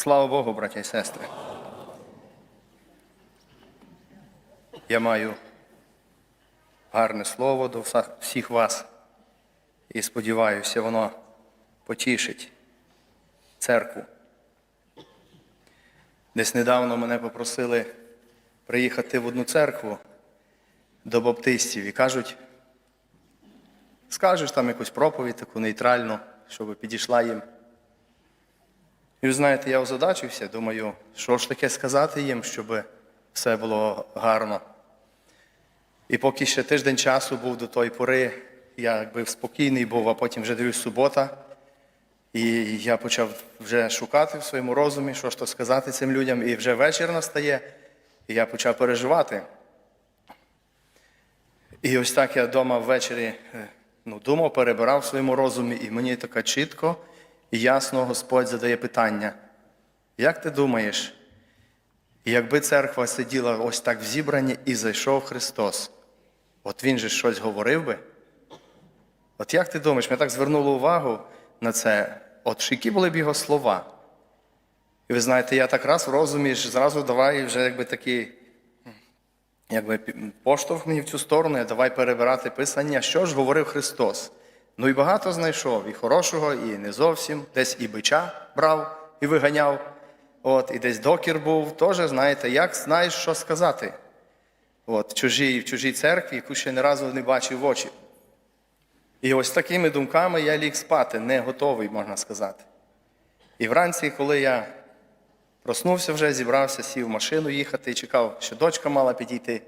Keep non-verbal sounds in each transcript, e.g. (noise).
Слава Богу, браття і сестри. Я маю гарне слово до всіх вас і сподіваюся, воно потішить церкву. Десь недавно мене попросили приїхати в одну церкву до баптистів і кажуть, скажеш там якусь проповідь таку нейтральну, щоб підійшла їм. І ви знаєте, я озадачився, думаю, що ж таке сказати їм, щоб все було гарно. І поки ще тиждень часу був до тої пори, я якби спокійний був, а потім вже дивлюсь субота. І я почав вже шукати в своєму розумі, що ж то сказати цим людям, і вже вечір настає, і я почав переживати. І ось так я вдома ввечері е, ну, думав, перебирав в своєму розумі, і мені таке чітко і ясно Господь задає питання. Як ти думаєш, якби церква сиділа ось так в зібранні і зайшов Христос, от Він же щось говорив би? От як ти думаєш, ми так звернули увагу на це, от які були б його слова? І ви знаєте, я так раз в розумі зразу давай вже якби такий якби поштовх мені в цю сторону, я давай перебирати писання, що ж говорив Христос. Ну і багато знайшов, і хорошого, і не зовсім. Десь і бича брав і виганяв. От, і десь докір був, теж знаєте, як знаєш, що сказати. От, в чужій, в чужій церкві, яку ще не разу не бачив в очі. І ось такими думками я ліг спати, не готовий, можна сказати. І вранці, коли я проснувся вже, зібрався, сів в машину їхати чекав, що дочка мала підійти.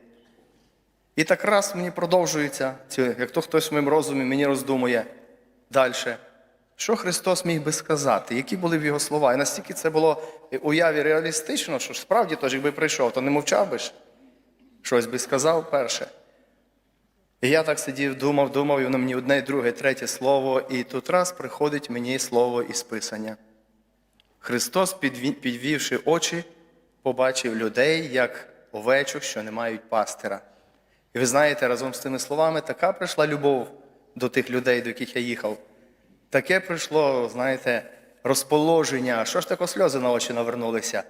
І так раз мені продовжується, як то хтось в моєму розумі мені роздумує далі. Що Христос міг би сказати, які були б його слова? І настільки це було уяві реалістично, що справді тож, якби прийшов, то не мовчав би ж, щось би сказав перше. І я так сидів, думав, думав, і воно мені одне, друге, третє слово, і тут раз приходить мені слово із Писання. Христос, підвівши очі, побачив людей, як овечок, що не мають пастира. І ви знаєте, разом з тими словами така прийшла любов до тих людей, до яких я їхав. Таке прийшло, знаєте, розположення. Що ж таке сльози на очі навернулися?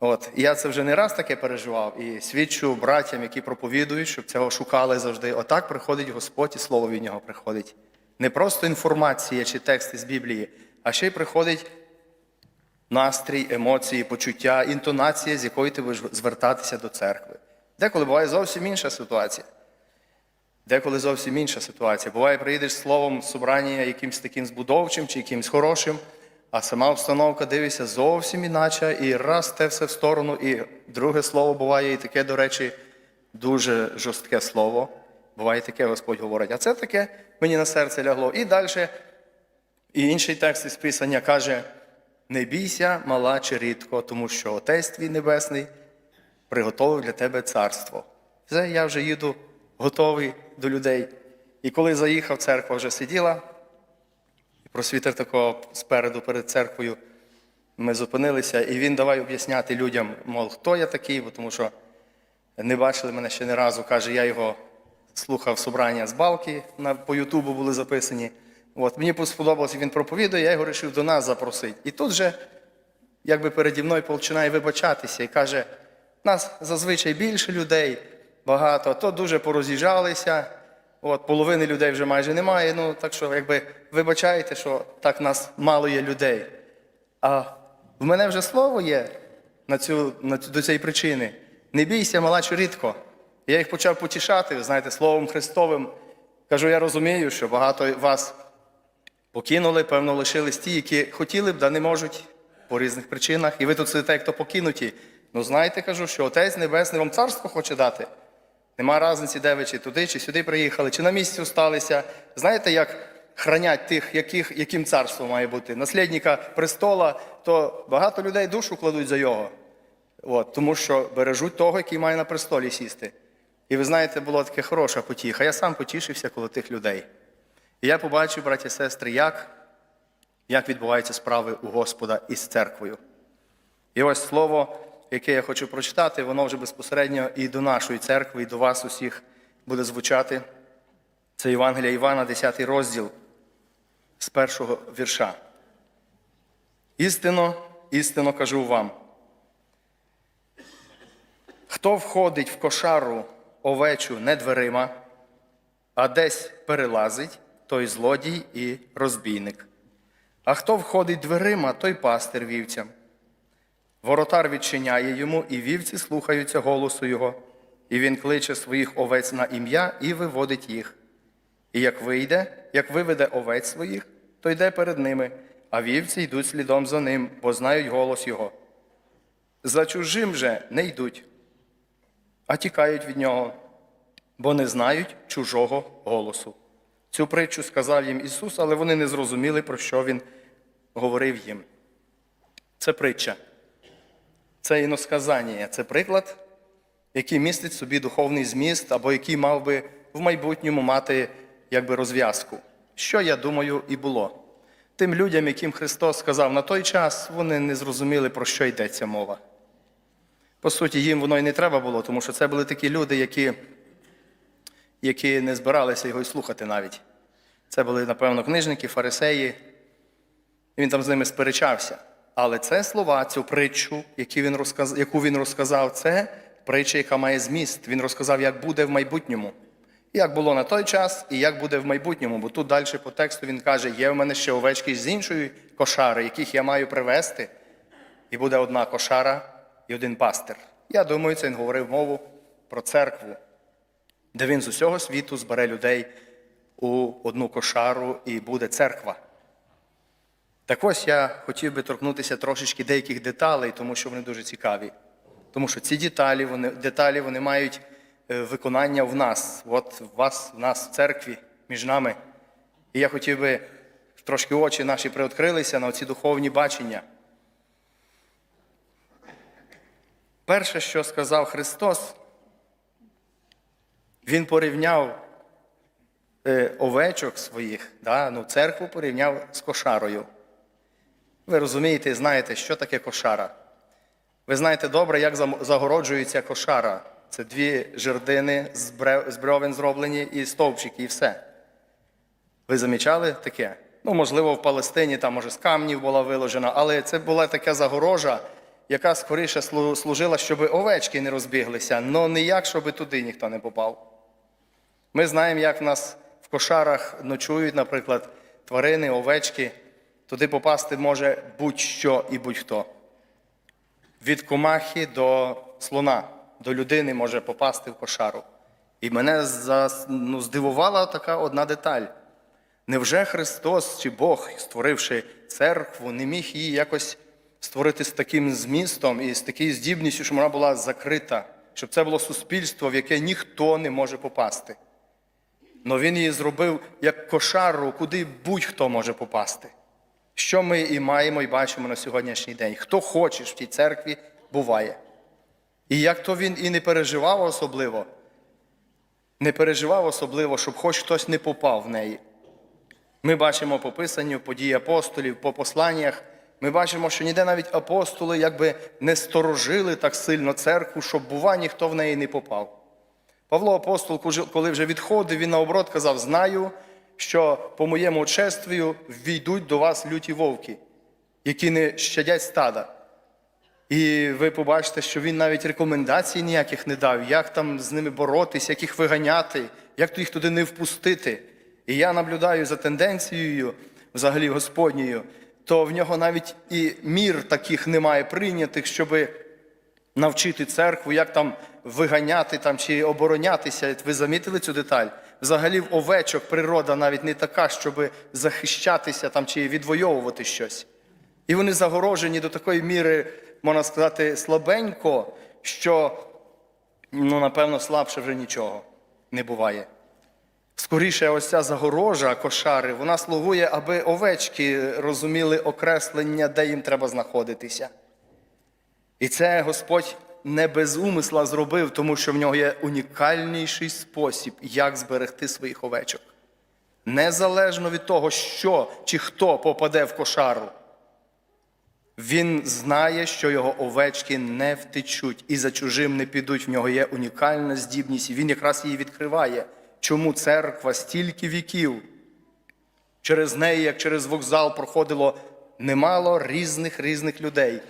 От, я це вже не раз таке переживав і свідчу братям, які проповідують, щоб цього шукали завжди. Отак приходить Господь і слово від нього приходить. Не просто інформація чи тексти з Біблії, а ще й приходить настрій, емоції, почуття, інтонація, з якою ти будеш звертатися до церкви. Деколи буває зовсім інша ситуація. Деколи зовсім інша ситуація. Буває, приїдеш словом собрання якимось таким збудовчим чи якимось хорошим, а сама обстановка дивишся зовсім іначе, і раз те все в сторону, і друге слово буває, і таке, до речі, дуже жорстке слово. Буває таке, Господь говорить. А це таке мені на серце лягло. І далі, і інший текст із Писання каже: не бійся, мала чи рідко, тому що Отець твій Небесний приготовив для тебе царство. Це я вже їду готовий до людей. І коли заїхав, церква вже сиділа, і просвітер такого спереду перед церквою. Ми зупинилися, і він давай об'ясняти людям, мов, хто я такий, бо тому що не бачили мене ще не разу. Каже, я його слухав собрання з балки, на, по Ютубу були записані. От, мені сподобалося, він проповідує, я його вирішив до нас запросити. І тут же, якби переді мною починає вибачатися і каже, нас зазвичай більше людей, багато, то дуже пороз'їжджалися. От, половини людей вже майже немає. Ну, так що, якби вибачайте, що так нас мало є людей. А в мене вже слово є на цю, на до цієї причини. Не бійся, мала рідко. Я їх почав потішати, знаєте, Словом Христовим. Кажу, я розумію, що багато вас покинули, певно, лишились ті, які хотіли б, да не можуть по різних причинах. І ви тут сидите, як то покинуті. Ну, знаєте, кажу, що Отець Небесний вам царство хоче дати. Нема різниці, де ви чи туди, чи сюди приїхали, чи на місці усталися. Знаєте, як хранять тих, яких, яким царство має бути? Наслідника престола, то багато людей душу кладуть за його. От, тому що бережуть того, який має на престолі сісти. І ви знаєте, була така хороша потіха. Я сам потішився коло тих людей. І я побачив, браті і сестри, як, як відбуваються справи у Господа із церквою. І ось слово, яке я хочу прочитати, воно вже безпосередньо і до нашої церкви, і до вас усіх буде звучати. Це Євангелія Івана, 10 розділ з першого вірша. Істинно істинно кажу вам. Хто входить в кошару овечу не дверима, а десь перелазить, той злодій і розбійник. А хто входить дверима, той пастир вівцям. Воротар відчиняє йому, і вівці слухаються голосу його, і він кличе своїх овець на ім'я і виводить їх. І як вийде, як виведе овець своїх, то йде перед ними, а вівці йдуть слідом за ним, бо знають голос його. За чужим же не йдуть, а тікають від нього, бо не знають чужого голосу. Цю притчу сказав їм Ісус, але вони не зрозуміли, про що Він говорив їм. Це притча, це іносказання, це приклад, який містить собі духовний зміст, або який мав би в майбутньому мати якби розв'язку. Що, я думаю, і було. Тим людям, яким Христос сказав на той час, вони не зрозуміли, про що йдеться мова. По суті, їм воно і не треба було, тому що це були такі люди, які, які не збиралися його й слухати навіть. Це були, напевно, книжники, фарисеї, і він там з ними сперечався. Але це слова, цю притчу, яку він розказав, це притча, яка має зміст. Він розказав, як буде в майбутньому. Як було на той час і як буде в майбутньому. Бо тут далі по тексту він каже, є в мене ще овечки з іншої кошари, яких я маю привезти, і буде одна кошара і один пастир. Я думаю, це він говорив мову про церкву, де він з усього світу збере людей у одну кошару і буде церква. Так ось я хотів би торкнутися трошечки деяких деталей, тому що вони дуже цікаві. Тому що ці деталі вони, деталі вони мають е, виконання в нас. От в вас, в нас в церкві, між нами. І я хотів би трошки очі наші приоткрилися на ці духовні бачення. Перше, що сказав Христос, Він порівняв е, овечок своїх, да, ну, церкву порівняв з кошарою. Ви розумієте і знаєте, що таке кошара. Ви знаєте добре, як загороджується кошара. Це дві жердини з бревен зроблені і стовпчики, і все. Ви замічали таке? Ну, можливо, в Палестині там, може, з камнів була виложена, але це була така загорожа, яка скоріше служила, щоб овечки не розбіглися, але ніяк, щоб туди ніхто не попав. Ми знаємо, як в нас в кошарах ночують, наприклад, тварини, овечки. Туди попасти може будь-що і будь-хто. Від комахи до слона, до людини може попасти в кошару. І мене ну, здивувала така одна деталь. Невже Христос чи Бог, створивши церкву, не міг її якось створити з таким змістом і з такою здібністю, щоб вона була закрита, щоб це було суспільство, в яке ніхто не може попасти? Но він її зробив як кошару, куди будь-хто може попасти. Що ми і маємо, і бачимо на сьогоднішній день. Хто хоче в тій церкві, буває. І як то він і не переживав особливо, не переживав особливо, щоб хоч хтось не попав в неї. Ми бачимо по писанню події апостолів, по посланнях. Ми бачимо, що ніде навіть апостоли якби не сторожили так сильно церкву, щоб, бува, ніхто в неї не попав. Павло апостол, коли вже відходив, він наоборот казав: знаю, що по моєму чествію війдуть до вас люті вовки, які не щадять стада. І ви побачите, що він навіть рекомендацій ніяких не дав, як там з ними боротись, як їх виганяти, як їх туди не впустити. І я наблюдаю за тенденцією, взагалі Господньою, то в нього навіть і мір таких немає прийнятих, щоби навчити церкву, як там виганяти там, чи оборонятися. Ви замітили цю деталь? Взагалі в овечок природа навіть не така, щоб захищатися там, чи відвоювати щось. І вони загорожені до такої міри, можна сказати, слабенько, що, ну, напевно, слабше вже нічого не буває. Скоріше, ось ця загорожа кошари, вона слугує, аби овечки розуміли окреслення, де їм треба знаходитися. І це Господь не без умисла зробив, тому що в нього є унікальніший спосіб, як зберегти своїх овечок. Незалежно від того, що чи хто попаде в кошару, він знає, що його овечки не втечуть і за чужим не підуть. В нього є унікальна здібність, і він якраз її відкриває. Чому церква стільки віків? Через неї, як через вокзал, проходило немало різних різних людей.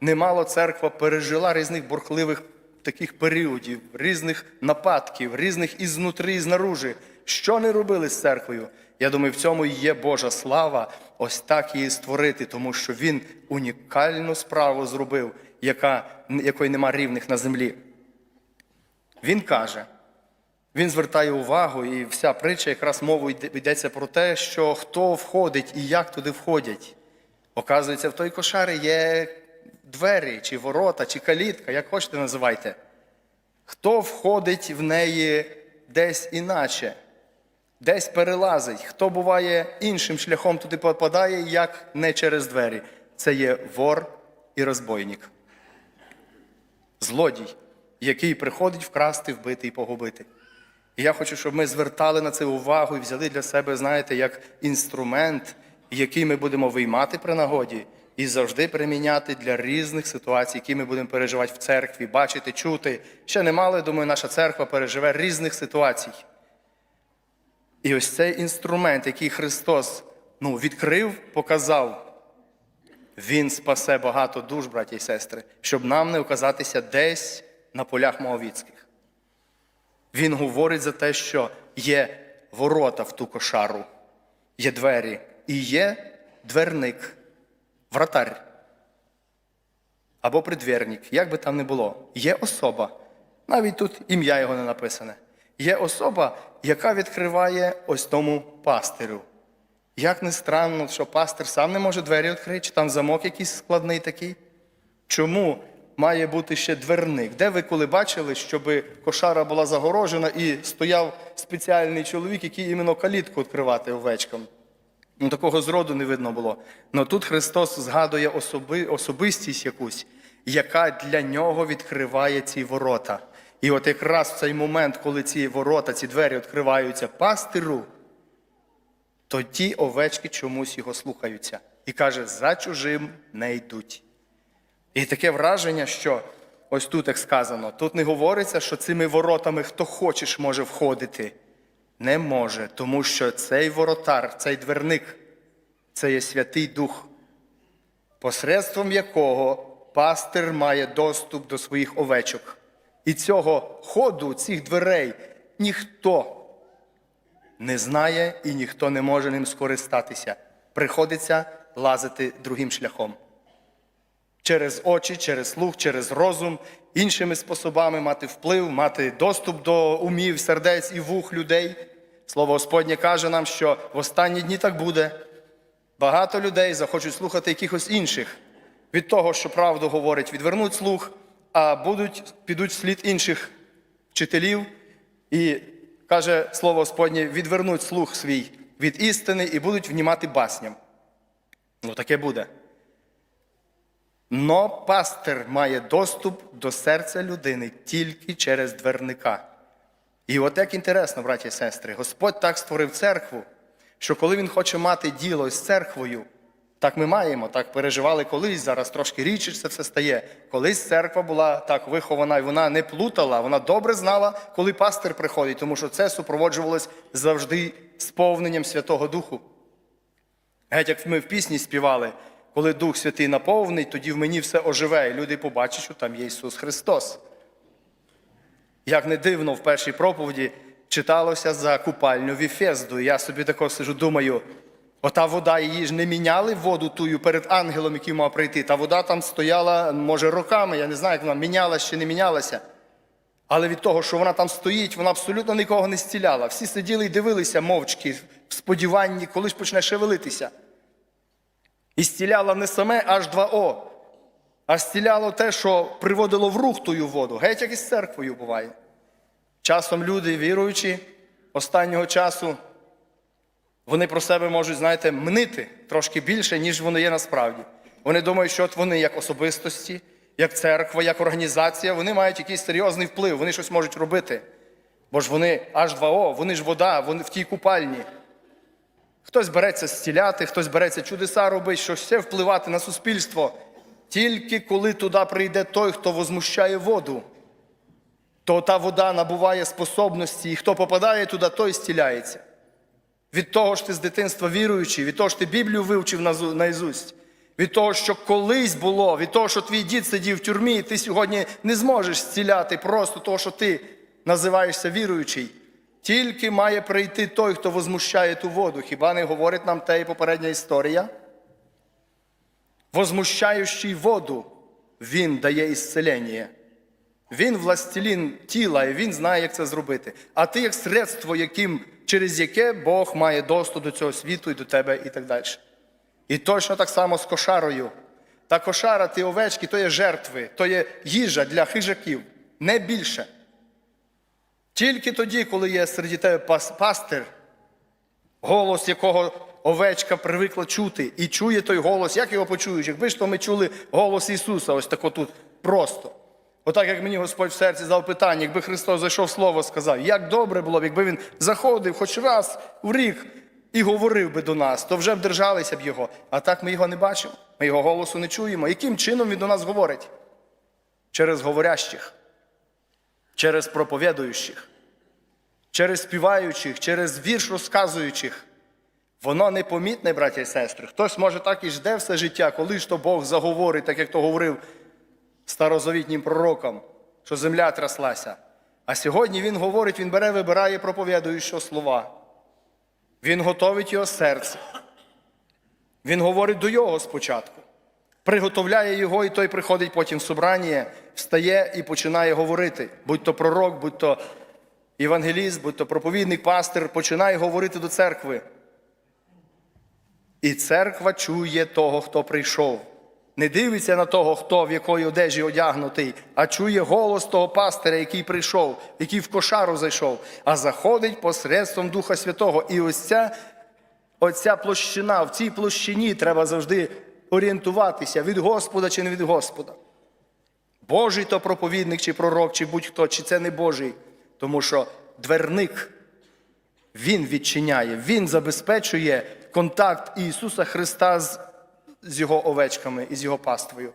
Немало церква пережила різних бурхливих таких періодів, різних нападків, різних ізнутри, і знаружи. Що не робили з церквою? Я думаю, в цьому і є Божа слава, ось так її створити, тому що він унікальну справу зробив, яка, якої нема рівних на землі. Він каже, він звертає увагу, і вся притча якраз йде- йдеться про те, що хто входить і як туди входять. Оказується, в той кошарі є двері, чи ворота, чи калітка, як хочете називайте. Хто входить в неї десь іначе, десь перелазить, хто буває іншим шляхом туди попадає, як не через двері. Це є вор і розбойник. Злодій, який приходить вкрасти, вбити і погубити. І я хочу, щоб ми звертали на це увагу і взяли для себе, знаєте, як інструмент, який ми будемо виймати при нагоді і завжди приміняти для різних ситуацій, які ми будемо переживати в церкві, бачити, чути. Ще немало, я думаю, наша церква переживе різних ситуацій. І ось цей інструмент, який Христос ну, відкрив, показав, він спасе багато душ, браті і сестри, щоб нам не оказатися десь на полях Моавіцьких. Він говорить за те, що є ворота в ту кошару, є двері і є дверник, вратар або придвірник, як би там не було. Є особа, навіть тут ім'я його не написане. Є особа, яка відкриває ось тому пастирю. Як не странно, що пастир сам не може двері відкрити, чи там замок якийсь складний такий. Чому має бути ще дверник? Де ви коли бачили, щоб кошара була загорожена і стояв спеціальний чоловік, який іменно калітку відкривати овечкам? Ну, такого зроду не видно було. Но тут Христос згадує особи, особистість якусь, яка для нього відкриває ці ворота. І от якраз в цей момент, коли ці ворота, ці двері відкриваються пастиру, то ті овечки чомусь його слухаються. І каже, за чужим не йдуть. І таке враження, що ось тут як сказано, тут не говориться, що цими воротами хто хочеш може входити. Не може, тому що цей воротар, цей дверник, це є Святий Дух, посредством якого пастир має доступ до своїх овечок. І цього ходу, цих дверей ніхто не знає і ніхто не може ним скористатися. Приходиться лазити другим шляхом. Через очі, через слух, через розум, іншими способами мати вплив, мати доступ до умів, сердець і вух людей. Слово Господнє каже нам, що в останні дні так буде. Багато людей захочуть слухати якихось інших. Від того, що правду говорить, відвернуть слух, а будуть, підуть вслід інших вчителів і каже слово Господнє, відвернуть слух свій від істини і будуть внімати басням. Ну, таке буде. Но пастир має доступ до серця людини тільки через дверника. І от як інтересно, браті і сестри, Господь так створив церкву, що коли Він хоче мати діло з церквою, так ми маємо, так переживали колись, зараз трошки рідше це все стає. Колись церква була так вихована, і вона не плутала, вона добре знала, коли пастир приходить, тому що це супроводжувалось завжди сповненням Святого Духу. Геть, як ми в пісні співали, коли Дух Святий наповнить, тоді в мені все оживе, і люди побачать, що там є Ісус Христос. Як не дивно, в першій проповіді читалося за купальню Віфезду. Я собі тако сижу, думаю, ота вода її ж не міняли воду тую перед ангелом, який мав прийти. Та вода там стояла, може, роками, я не знаю, як вона мінялася чи не мінялася. Але від того, що вона там стоїть, вона абсолютно нікого не зціляла. Всі сиділи і дивилися мовчки в сподіванні, коли ж почне шевелитися. І зціляла не саме H2O, а зціляло те, що приводило в рух тую воду. Геть як із церквою буває. Часом люди, віруючі, останнього часу, вони про себе можуть, знаєте, мнити трошки більше, ніж вони є насправді. Вони думають, що от вони як особистості, як церква, як організація, вони мають якийсь серйозний вплив, вони щось можуть робити. Бо ж вони H2O, вони ж вода, вони в тій купальні. Хтось береться зціляти, хтось береться чудеса робити, щось все впливати на суспільство. Тільки коли туди прийде той, хто возмущає воду, то та вода набуває способності, і хто попадає туди, той зціляється. Від того ж ти з дитинства віруючий, від того ж ти Біблію вивчив наізусть, від того, що колись було, від того, що твій дід сидів в тюрмі, і ти сьогодні не зможеш зціляти просто того, що ти називаєшся віруючий. Тільки має прийти той, хто возмущає ту воду. Хіба не говорить нам та і попередня історія? Возмущаючий воду, він дає ісцелення. Він властелін тіла, і він знає, як це зробити. А ти як средство, яким, через яке Бог має доступ до цього світу і до тебе, і так далі. І точно так само з кошарою. Та кошара, ті овечки, то є жертви, то є їжа для хижаків, не більше. Тільки тоді, коли є серед тебе пастир, голос якого овечка привикла чути, і чує той голос, як його почуєш? Якби ж то ми чули голос Ісуса, ось тако тут просто. Отак, як мені Господь в серці дав питання, якби Христос зайшов слово, сказав, як добре було б, якби Він заходив хоч раз в рік і говорив би до нас, то вже б держалися б його. А так ми його не бачимо, ми його голосу не чуємо. Яким чином він до нас говорить? Через говорящих, через проповідуючих, через співаючих, через вірш розказуючих. Воно непомітне, браття і сестри. Хтось може так і жде все життя, коли ж то Бог заговорить, так як то говорив старозавітнім пророкам, що земля тряслася. А сьогодні він говорить, він бере, вибирає проповідуючого слова. Він готовить його серце. Він говорить до його спочатку. Приготовляє його, і той приходить потім в собрання, встає і починає говорити. Будь то пророк, будь то євангеліст, будь то проповідник, пастир, починає говорити до церкви. І церква чує того, хто прийшов. Не дивиться на того, хто в якої одежі одягнутий, а чує голос того пастиря, який прийшов, який в кошару зайшов, а заходить посредством Духа Святого. І ось ця, оця площина, в цій площині треба завжди орієнтуватися від Господа чи не від Господа. Божий то проповідник, чи пророк, чи будь-хто, чи це не Божий. Тому що дверник він відчиняє, Він забезпечує контакт Ісуса Христа з, з Його овечками і з Його паствою.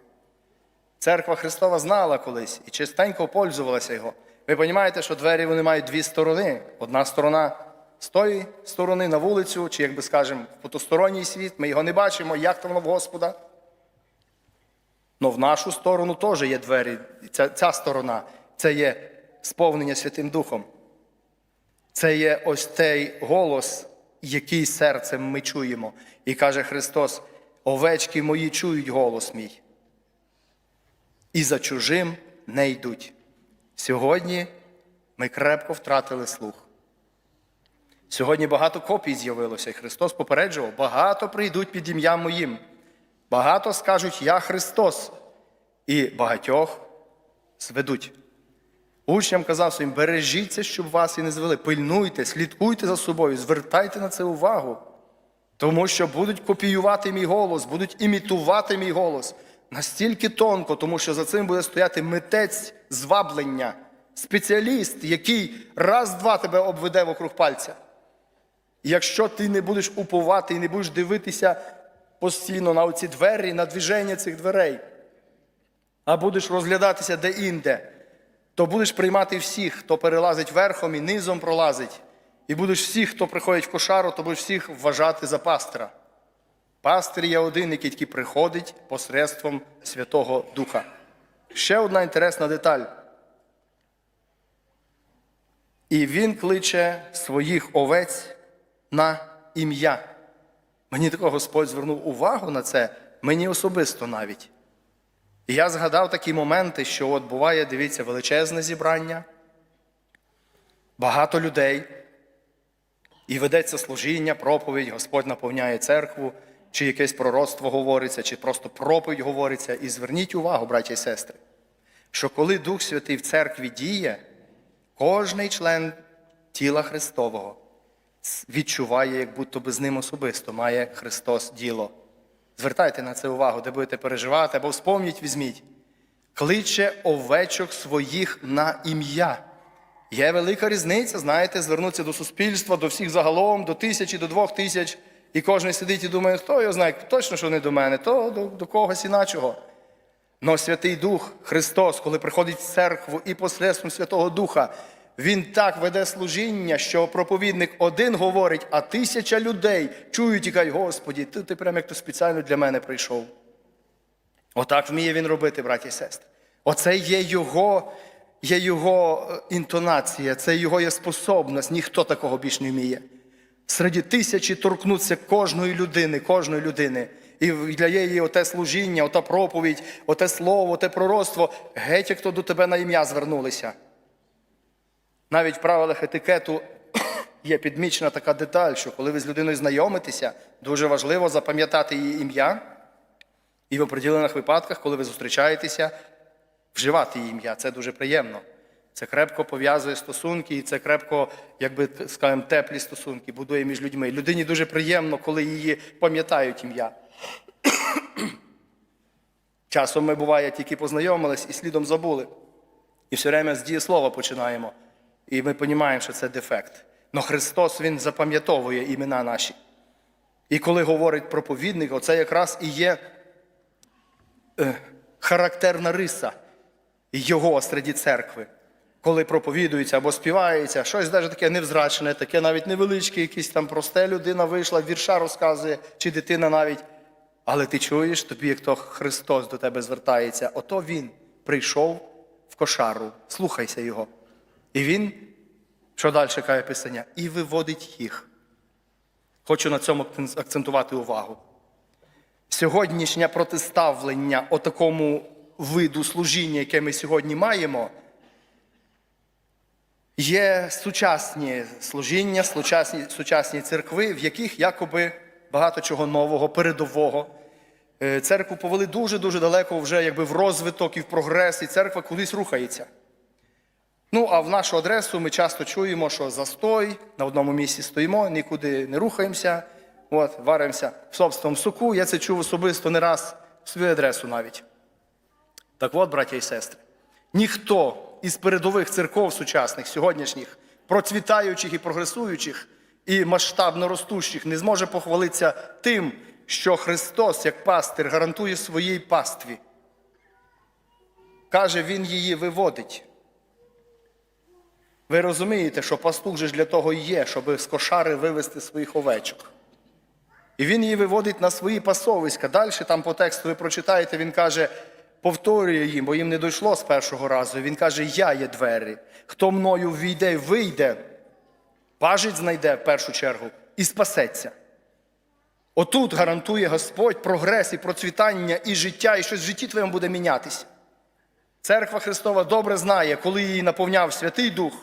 Церква Христова знала колись і частенько пользувалася Його. Ви розумієте, що двері вони мають дві сторони. Одна сторона з тої сторони на вулицю, чи, як би скажемо, в потусторонній світ. Ми його не бачимо, як там воно в Господа. Но в нашу сторону теж є двері. Ця, ця сторона це є сповнення Святим Духом. Це є ось той голос, який серцем ми чуємо. І каже Христос: овечки мої чують голос мій. І за чужим не йдуть. Сьогодні ми крепко втратили слух. Сьогодні багато копій з'явилося, і Христос попереджував, багато прийдуть під ім'ям моїм. Багато скажуть Я Христос, і багатьох зведуть. Учням казав своїм, бережіться, щоб вас і не звели. Пильнуйте, слідкуйте за собою, звертайте на це увагу. Тому що будуть копіювати мій голос, будуть імітувати мій голос настільки тонко, тому що за цим буде стояти митець зваблення, спеціаліст, який раз-два тебе обведе вокруг пальця. І якщо ти не будеш уповати і не будеш дивитися постійно на оці двері, на движення цих дверей, а будеш розглядатися де-інде, то будеш приймати всіх, хто перелазить верхом і низом пролазить. І будеш всіх, хто приходить в кошару, то будеш всіх вважати за пастира. Пастир є один, який тільки приходить посредством Святого Духа. Ще одна інтересна деталь. І він кличе своїх овець на ім'я. Мені тако Господь звернув увагу на це, мені особисто навіть. І я згадав такі моменти, що от буває, дивіться, величезне зібрання, багато людей, і ведеться служіння, проповідь, Господь наповняє церкву, чи якесь пророцтво говориться, чи просто проповідь говориться. І зверніть увагу, браті і сестри, що коли Дух Святий в церкві діє, кожний член тіла Христового відчуває, як будто би з ним особисто має Христос діло. Звертайте на це увагу, де будете переживати, або вспомніть, візьміть. Кличе овечок своїх на ім'я. Є велика різниця, знаєте, звернутися до суспільства, до всіх загалом, до тисячі, до двох тисяч, і кожен сидить і думає, хто його знає, точно, що не до мене, то до, до когось іначого. Но Святий Дух Христос, коли приходить в церкву і посредством Святого Духа, Він так веде служіння, що проповідник один говорить, а тисяча людей чують і кажуть, Господі, ти, ти прямо як то спеціально для мене прийшов. Отак вміє він робити, браті і сестри. Оце є його, є його е, інтонація, це його є способність. Ніхто такого більш не вміє. Серед тисячі торкнуться кожної людини, кожної людини. І для її оте служіння, ота проповідь, оте слово, оте пророцтво, геть, як то до тебе на ім'я звернулися. Навіть в правилах етикету є підмічена така деталь, що коли ви з людиною знайомитеся, дуже важливо запам'ятати її ім'я. І в определених випадках, коли ви зустрічаєтеся, вживати її ім'я. Це дуже приємно. Це крепко пов'язує стосунки, і це крепко, якби скажемо, теплі стосунки будує між людьми. Людині дуже приємно, коли її пам'ятають ім'я. (clears throat) Часом ми буває тільки познайомились і слідом забули. І все время з дієслова починаємо. І ми розуміємо, що це дефект. Но Христос Він запам'ятовує імена наші. І коли говорить проповідник, оце якраз і є е, характерна риса його серед церкви. Коли проповідується або співається, щось навіть таке невзрачне, таке навіть невеличке, якесь там просте людина вийшла, вірша розказує, чи дитина навіть. Але ти чуєш, тобі, як то Христос до тебе звертається, ото Він прийшов в кошару, слухайся Його. І Він, що далі каже Писання, і виводить їх. Хочу на цьому акцентувати увагу. Сьогоднішнє протиставлення отакому виду служіння, яке ми сьогодні маємо, є сучасні служіння, сучасні, сучасні церкви, в яких якоби багато чого нового, передового. Е, Церкву повели дуже-дуже далеко вже якби в розвиток і в прогрес, і церква кудись рухається. Ну, а в нашу адресу ми часто чуємо, що застой, на одному місці стоїмо, нікуди не рухаємося, от, варимося в собственному соку. Я це чув особисто не раз в свою адресу навіть. Так от, браття і сестри, ніхто із передових церков сучасних, сьогоднішніх, процвітаючих і прогресуючих, і масштабно ростущих, не зможе похвалитися тим, що Христос, як пастир, гарантує своїй пастві. Каже, Він її виводить. Ви розумієте, що пастух же ж для того і є, щоб з кошари вивести своїх овечок. І він її виводить на свої пасовиська. Далі там по тексту ви прочитаєте, він каже, повторює їм, бо їм не дійшло з першого разу. Він каже: Я є двері. Хто мною війде вийде, пажить знайде в першу чергу і спасеться. Отут гарантує Господь прогрес і процвітання, і життя, і щось в житті твоєму буде мінятися. Церква Христова добре знає, коли її наповняв Святий Дух,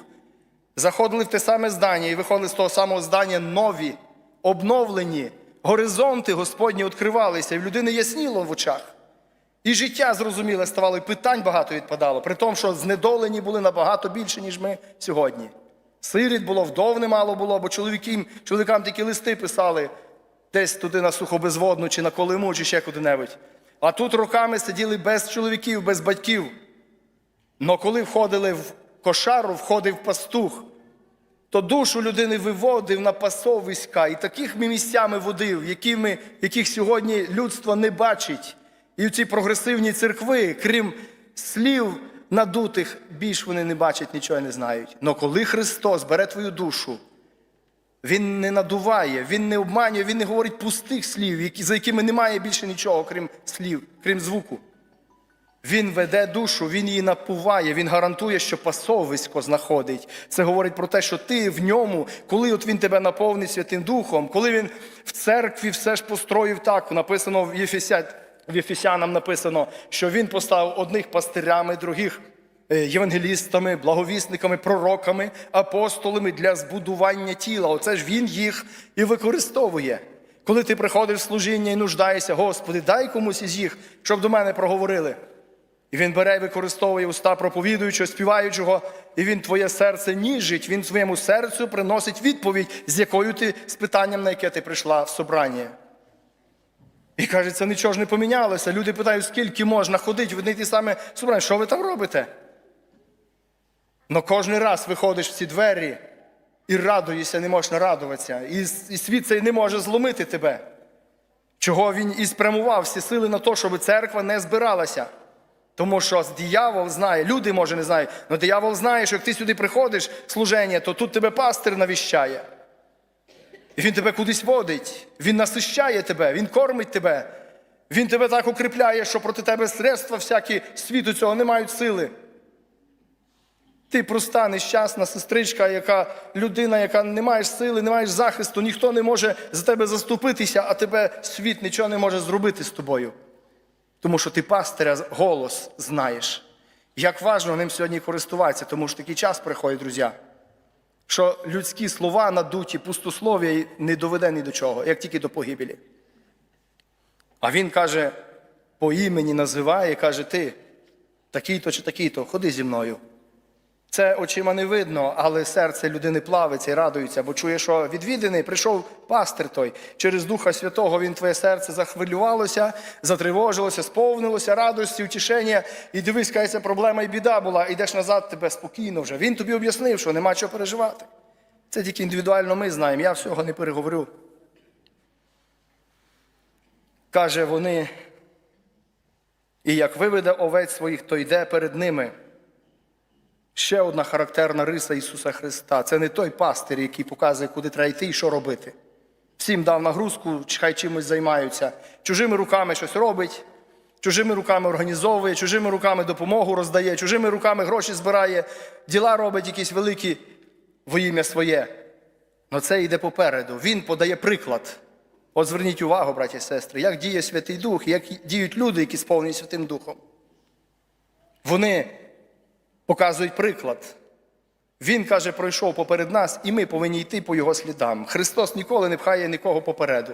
заходили в те саме здання і виходили з того самого здання нові, обновлені, горизонти Господні відкривалися, і в людини ясніло в очах. І життя зрозуміле ставало, і питань багато відпадало, при тому, що знедолені були набагато більше, ніж ми сьогодні. Сиріт було, вдов немало було, бо чоловікам, чоловікам такі листи писали десь туди на сухобезводну, чи на Колиму, чи ще куди-небудь. А тут роками сиділи без чоловіків, без батьків. Но коли входили в кошару, входив пастух, то душу людини виводив на пасовиська і таких місцями водив, якими, яких сьогодні людство не бачить. І ці прогресивні церкви, крім слів надутих, більш вони не бачать, нічого не знають. Но коли Христос бере твою душу, Він не надуває, Він не обманює, Він не говорить пустих слів, за якими немає більше нічого, крім слів, крім звуку. Він веде душу, він її напуває, він гарантує, що пасовисько знаходить. Це говорить про те, що ти в ньому, коли от він тебе наповнить Святим Духом, коли він в церкві все ж построїв так, написано в Єфеся, в Єфесянам написано, що він поставив одних пастирями, других е, євангелістами, благовісниками, пророками, апостолами для збудування тіла. Оце ж він їх і використовує. Коли ти приходиш в служіння і нуждаєшся, Господи, дай комусь із їх, щоб до мене проговорили. І він бере і використовує уста проповідуючого, співаючого, і він твоє серце ніжить, він своєму серцю приносить відповідь, з якою ти з питанням, на яке ти прийшла в собрання. І каже, це нічого ж не помінялося. Люди питають, скільки можна ходити в одні ті самі собрання, що ви там робите? Но кожен раз виходиш в ці двері і радуєшся, не можеш нарадуватися. І, і світ цей не може зломити тебе. Чого він і спрямував всі сили на те, щоб церква не збиралася. Тому що диявол знає, люди, може, не знають, але диявол знає, що як ти сюди приходиш служення, то тут тебе пастир навіщає. І він тебе кудись водить, він насищає тебе, він кормить тебе, Він тебе так укріпляє, що проти тебе средства всякі світу цього не мають сили. Ти проста, нещасна сестричка, яка людина, яка не маєш сили, не маєш захисту, ніхто не може за тебе заступитися, а тебе світ нічого не може зробити з тобою. Тому що ти пастиря голос знаєш. Як важливо ним сьогодні користуватися, тому що такий час приходить, друзі, що людські слова надуті, пустослов'я не доведе ні до чого, як тільки до погибелі. А він каже, по імені називає, каже, ти такий-то чи такий-то, ходи зі мною. Це очима не видно, але серце людини плавиться і радується, бо чує, що відвідений прийшов пастир той. Через Духа Святого він твоє серце захвилювалося, затривожилося, сповнилося радості, утішення. І дивись, кається проблема і біда була. Ідеш назад, тебе спокійно вже. Він тобі об'яснив, що нема чого переживати. Це тільки індивідуально ми знаємо. Я всього не переговорю. Каже, вони, і як виведе овець своїх, то йде перед ними. Ще одна характерна риса Ісуса Христа. Це не той пастир, який показує, куди треба йти і що робити. Всім дав нагрузку, хай чимось займаються. Чужими руками щось робить, чужими руками організовує, чужими руками допомогу роздає, чужими руками гроші збирає, діла робить якісь великі во ім'я своє. Но це йде попереду. Він подає приклад. От зверніть увагу, браті і сестри, як діє Святий Дух, як діють люди, які сповнені Святим Духом. Вони показують приклад. Він каже, пройшов поперед нас, і ми повинні йти по його слідам. Христос ніколи не пхає нікого попереду.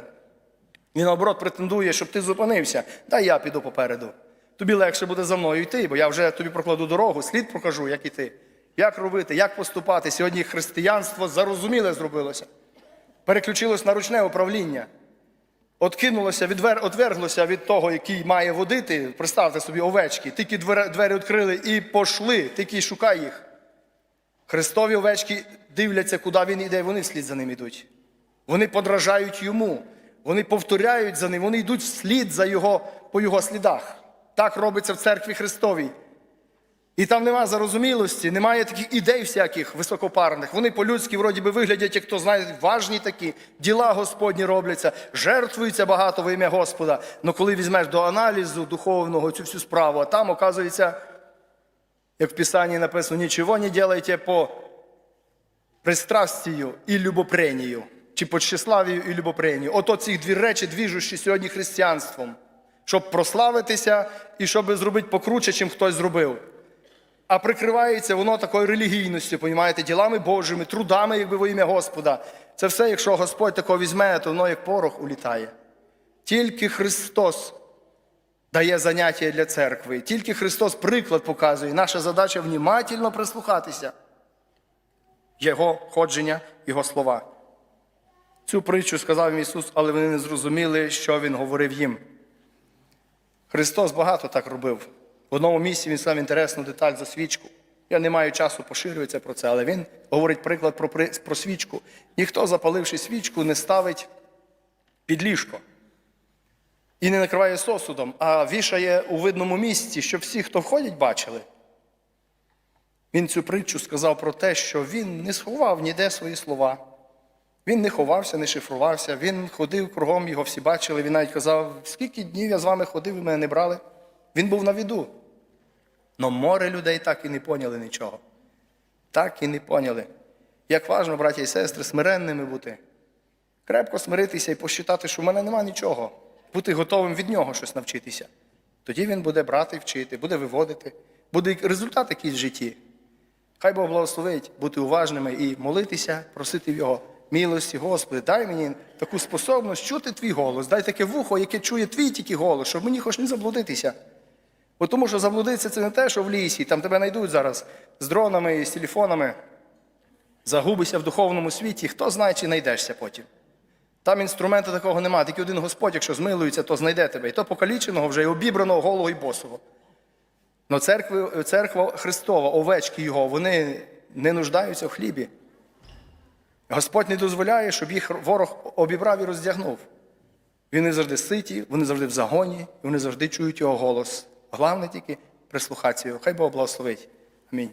Він, наоборот, претендує, щоб ти зупинився. Дай я піду попереду. Тобі легше буде за мною йти, бо я вже тобі прокладу дорогу, слід покажу, як іти. Як робити, як поступати. Сьогодні християнство зарозуміле зробилося. Переключилось на ручне управління. Откинулося, відвер, отверглося від того, який має водити. Представте собі овечки, тільки двері, двері відкрили і пошли, тільки шукай їх. Христові овечки дивляться, куди він йде, вони вслід за ним йдуть. Вони подражають йому, вони повторяють за ним, вони йдуть вслід за його, по його слідах. Так робиться в церкві Христовій. І там нема зарозумілості, немає таких ідей всяких високопарних. Вони по-людськи вроді би виглядять, як хто знає, важні такі, діла Господні робляться, жертвуються багато во ім'я Господа. Але коли візьмеш до аналізу духовного цю всю справу, а там, оказується, як в Писанні написано, нічого не делайте по пристрастію і любопренію, чи по тщеславію і любопренію. Ото ці дві речі двіжущі сьогодні християнством, щоб прославитися і щоб зробити покруче, чим хтось зробив. А прикривається воно такою релігійністю, понімаєте, ділами Божими, трудами, якби во ім'я Господа. Це все, якщо Господь такого візьме, то воно як порох улітає. Тільки Христос дає заняття для церкви, тільки Христос приклад показує. Наша задача внімательно прислухатися. Його ходження, Його слова. Цю притчу сказав їм Ісус, але вони не зрозуміли, що Він говорив їм. Христос багато так робив. В одному місці він сказав інтересну деталь за свічку. Я не маю часу поширюватися про це, але він говорить приклад про, про свічку. Ніхто, запаливши свічку, не ставить під ліжко і не накриває сосудом, а вішає у видному місці, щоб всі, хто входять, бачили. Він цю притчу сказав про те, що він не сховав ніде свої слова. Він не ховався, не шифрувався, він ходив кругом, його всі бачили. Він навіть казав, скільки днів я з вами ходив, ви мене не брали. Він був на віду. Но море людей так і не поняли нічого. Так і не поняли. Як важно, браті і сестри, смиренними бути. Крепко смиритися і посчитати, що в мене нема нічого. Бути готовим від нього щось навчитися. Тоді він буде брати вчити, буде виводити, буде результат якийсь в житті. Хай Бог благословить бути уважними і молитися, просити в Його милості, Господи, дай мені таку способність чути твій голос, дай таке вухо, яке чує твій тільки голос, щоб мені хоч не заблудитися. Бо тому що заблудитися це не те, що в лісі, там тебе знайдуть зараз з дронами і з телефонами. Загубися в духовному світі, хто знає, чи знайдешся потім. Там інструменту такого немає, тільки один Господь, якщо змилується, то знайде тебе. І то покаліченого вже і обібраного голого і босого. Но церква, церква Христова, овечки Його, вони не нуждаються в хлібі. Господь не дозволяє, щоб їх ворог обібрав і роздягнув. Вони завжди ситі, вони завжди в загоні, і вони завжди чують його голос. Головне тільки прислухатися його. Хай Бог благословить. Амінь.